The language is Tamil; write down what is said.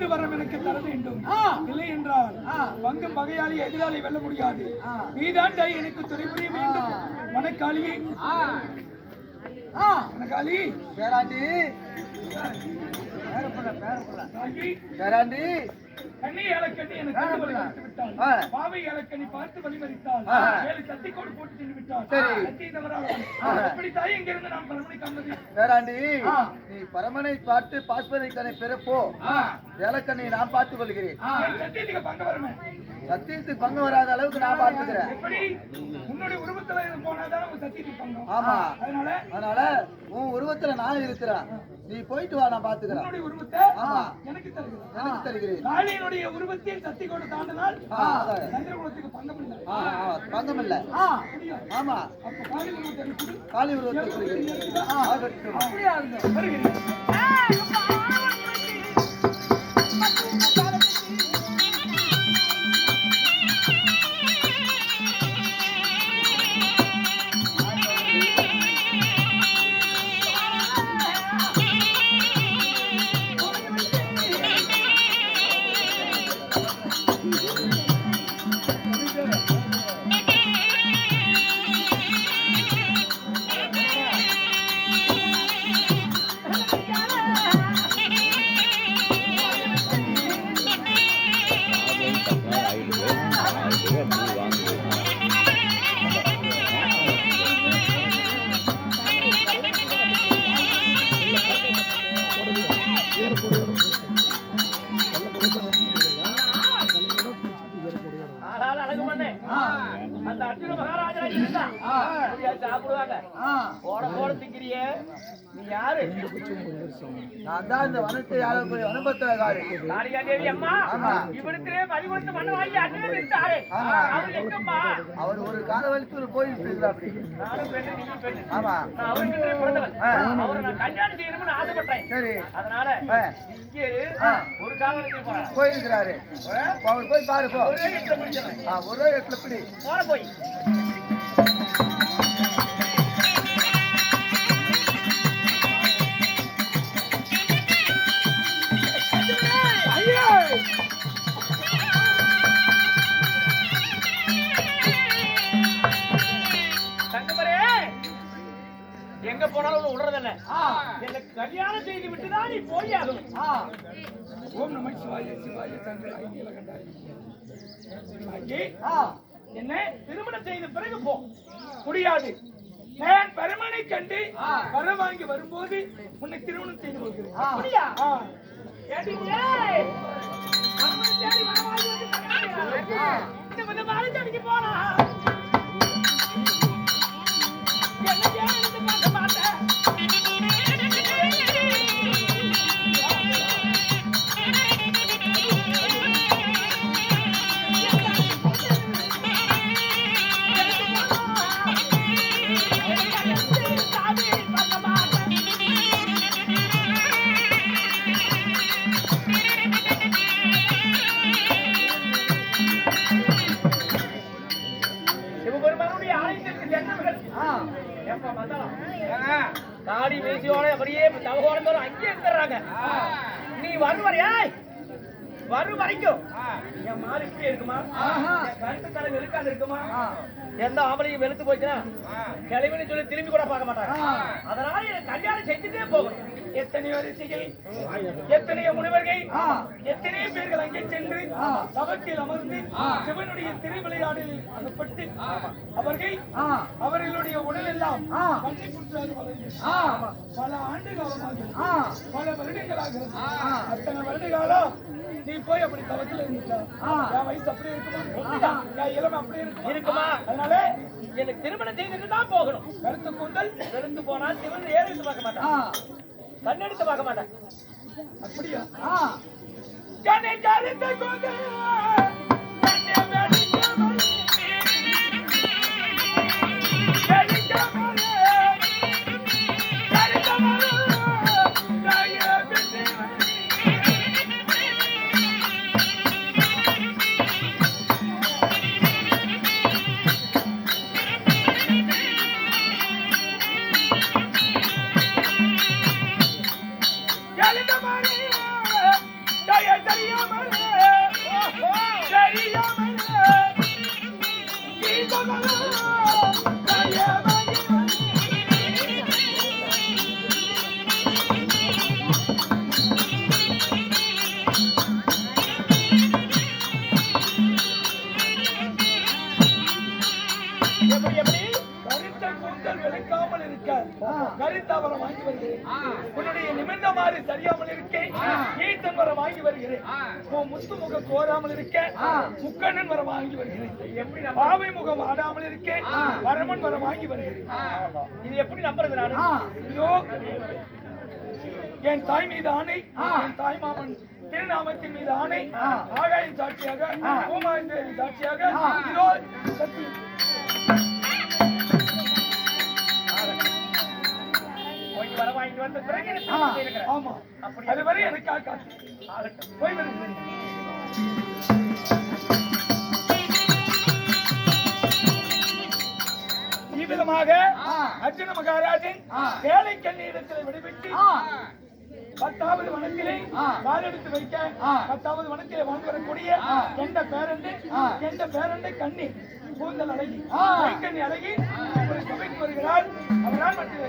வந்து வரம் எனக்கு தர வேண்டும். இல்லை என்றால் ஆ. பங்கும் பகையாளி எதிராளி வெல்ல முடியாது ஆ. நீதான் டை எனக்கு துணை புரிய வேண்டும். ஆ. மனக்காளி பேராண்டி பேரப்புள்ள, பேரப்புள்ள. பேராண்டி கண்ணி கண்டு விட்டாள். பாவை பார்த்து வழிமறித்தாள் போட்டு விட்டாள் தாய் இங்கிருந்து நாம் பரமனை காண்பது ஆ. நீ பரமனை பார்த்து பாஸ்பதை கனை பெறப்போ? ஆ. ஏலக்கண்ணை நான் பார்த்துக் கொள்கிறேன். சத்தியத்துக்கு பங்க வருமே? சத்தியத்துக்கு பங்கு வராத அளவுக்கு நான் பார்த்துக்கிறேன். எப்படி? உன்னுடைய உருவத்துல இது போனாதான் உன் சத்தியத்துக்கு பங்கம் ஆமா. அதனால? அதனால உன் உருவத்துல நான் இருக்கிறேன். நீ போயிட்டு வா நான் பார்த்துக்கிறேன் உன்னுடைய உருவத்தை. எனக்கு தருகிறேன். எனக்கு தருகிறேன். காளியினுடைய உருவத்தில் சக்தி கொண்டு தாண்டினால். சந்திரகுலத்துக்கு பங்கம் இல்லை. ஆமா. அப்ப காளி உருவத்தை. காளி உருவத்தை. வருகிறேன். சாப்பிடுவாங்க போட போட திங்கிறியே நீ யாரு நான் தான் இந்த வனத்தை ஆளக்கூடிய காளிகா தேவி அம்மா இவனுக்கு கொடுத்து மண்ணு வாங்கி அண்ணன் இருந்தாரு அவர் எங்கம்மா அவர் ஒரு கால வலித்து ஒரு கோயில் நானும் பெண்ணு பெண்ணு ஆமா. நான் பிறந்தவன் அவரை நான் கல்யாணம் செய்யணும்னு ஆசைப்பட்டேன் சரி அதனால இங்கே ஒரு போயிருக்கிறாரு அவர் போய் பாரு ஒரே இடத்துல ஒரே இடத்துல பிடி போற போய் எங்க போனாலும் உன்னை விடுறதில்ல எனக்கு கல்யாணம் செய்து விட்டுதான் நீ போய் ஆகணும். ஓம் நம சிவாய சிவாய சந்திர ஐநீலகண்டாய ஆகி, ஆ, என்ன திருமணம் செய்த பிறகு போ. முடியாது. நான் பரமனை கண்டு வர வாங்கி வரும்போது உன்னை திருமணம் செய்து கொள்கிறேன். அப்படியா? இந்த கொஞ்சம் மறைஞ்சடிக்கு போனா என்ன தாடி மீசியோட அப்படியே தவகோடந்தோறும் அங்கேயே இருக்கிறாங்க நீ வரும் வரையா வரும் வரைக்கும். என் மாறு இப்படி இருக்குமா. என் கருத்து தலை வெளுக்காது இருக்குமா எந்த ஆம்பளையும் வெளுத்து போச்சுன்னா கிளவின்னு சொல்லி திரும்பி கூட பார்க்க மாட்டாங்க. அதனால எனக்கு கல்யாணம் செஞ்சுட்டே போகணும் எத்தனையோ ரிஷிகள் எத்தனையோ முனிவர்கள். எத்தனையோ பேர்கள் அங்கே சென்று. தவத்தில் அமர்ந்து சிவனுடைய திருவிளையாடில் அகப்பட்டு அவர்கள் அவர்களுடைய உடல் எல்லாம் பல ஆண்டு காலமாக பல வருடங்களாக. அத்தனை வருட காலம் நீ போய் அப்படி தவத்தில் இருந்துட்ட. என் வயசு அப்படியே இருக்குமா? என் இளமை அப்படியே இருக்குமா? இருக்குமா? அதனால எனக்கு திருமணம் செய்துட்டு தான் போகணும். கருத்து கூந்தல். வெளுத்து போனா சிவன் ஏற எடுத்து பார்க்க மாட்டான் கண்ணெடுத்து பார்க்க மாட்டான் அப்படியா? ஆ, கண்ணை கருத்து கூந்தல். கரித்தாவரம் வாங்கி வருகிறேன் உன்னுடைய நிமிர்ந்த மாதிரி சரியாமல் ஈசன் வரம் வாங்கி வருகிறேன். உன் முத்து முகம் கோராமல் இருக்கேன் முக்கண்ணன் வரம் வாங்கி வருகிறேன். பாவை முகம் ஆடாமல் இருக்கேன் வரமன் வரம் வாங்கி வருகிறேன். இது எப்படி நம்புறது நானு? இதோ என் தாய் மீது ஆணை என் தாய் மாமன் திருநாமத்தின் மீது ஆணை ஆகாயின் சாட்சியாக பூமாயின் சாட்சியாக இதோ சத்தியம். வாங்கிட்டு வந்த பிறகு எனக்கு. ஆமா. காக்காது போய் இவ்விதமாக அர்ஜுன மகாராஜன் வேலை கண்ணியிடத்தில் விடுவித்து பத்தாவது வனத்திலே வாழெடுத்து வைக்க பத்தாவது வனத்திலே வாழ்ந்து வரக்கூடிய எந்த பேரண்டு எந்த பேரண்டு கண்ணி கூந்தல் அழகி கண்ணி அழகி ஒரு சபைக்கு வருகிறார். அவரால் மட்டும்